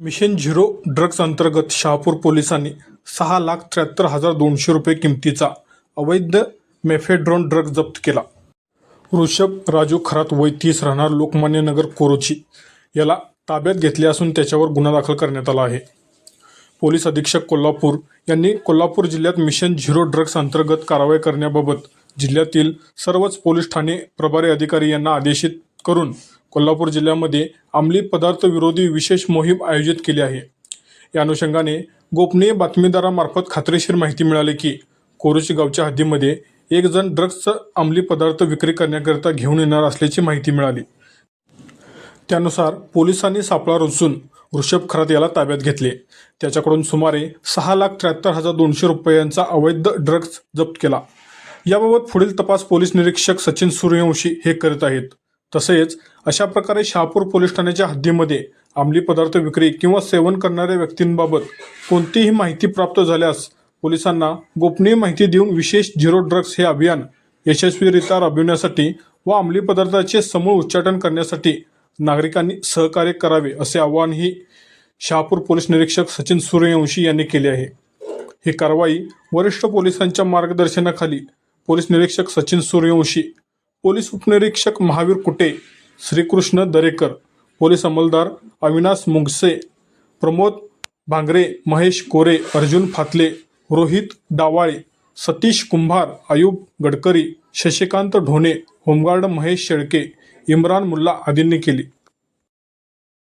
Mission zero drugs अंतर्गत शहापूर पोलिसांनी सहा लाख त्र्याहत्तर हजार दोनशे रुपये किमतीचा अवैध मेफेड्रॉन ड्रग जप्त केला. ऋषभ राजू खरात वय तीस राहणार लोकमान्य नगर कोरोची याला ताब्यात घेतले असून त्याच्यावर गुन्हा दाखल करण्यात आला आहे. पोलीस अधीक्षक कोल्हापूर यांनी कोल्हापूर जिल्ह्यात मिशन झिरो ड्रग्ज अंतर्गत कारवाई करण्याबाबत जिल्ह्यातील सर्वच पोलीस ठाणे प्रभारी अधिकारी यांना आदेशित करून कोल्हापूर जिल्ह्यामध्ये अंमली पदार्थ विरोधी विशेष मोहीम आयोजित केली आहे. या अनुषंगाने गोपनीय बातमीदारामार्फत खात्रीशीर माहिती मिळाली की कोरोची गावच्या हद्दीमध्ये एक जण ड्रग्जचं अंमली पदार्थ विक्री करण्याकरिता घेऊन येणार असल्याची माहिती मिळाली. त्यानुसार पोलिसांनी सापळा रचून ऋषभ खरात याला ताब्यात घेतले. त्याच्याकडून सुमारे सहा लाख त्र्याहत्तर हजार दोनशे रुपयांचा अवैध ड्रग्ज जप्त केला. याबाबत पुढील तपास पोलीस निरीक्षक सचिन सूर्यवंशी हे करत आहेत. तसेच अशा प्रकारे शहापूर पोलीस ठाण्याच्या हद्दीमध्ये अंमली पदार्थ विक्री किंवा सेवन करणाऱ्या व्यक्तींबाबत कोणतीही माहिती प्राप्त झाल्यास पोलिसांना गोपनीय माहिती देऊन विशेष झिरो ड्रग्ज हे अभियान यशस्वीरित्या राबविण्यासाठी व अंमली पदार्थाचे समूळ उच्चाटन करण्यासाठी नागरिकांनी सहकार्य करावे असे आवाहनही शहापूर पोलीस निरीक्षक सचिन सूर्यवंशी यांनी केले आहे. ही कारवाई वरिष्ठ पोलिसांच्या मार्गदर्शनाखाली पोलीस निरीक्षक सचिन सूर्यवंशी पोलीस उपनिरीक्षक महावीर कुटे श्रीकृष्ण दरेकर पोलीस अंमलदार अविनाश मुंगसे प्रमोद भांगरे महेश कोरे अर्जुन फातले रोहित डावाळे सतीश कुंभार आयुब गडकरी शशिकांत ढोणे होमगार्ड महेश शेळके इम्रान मुल्ला आदींनी केली.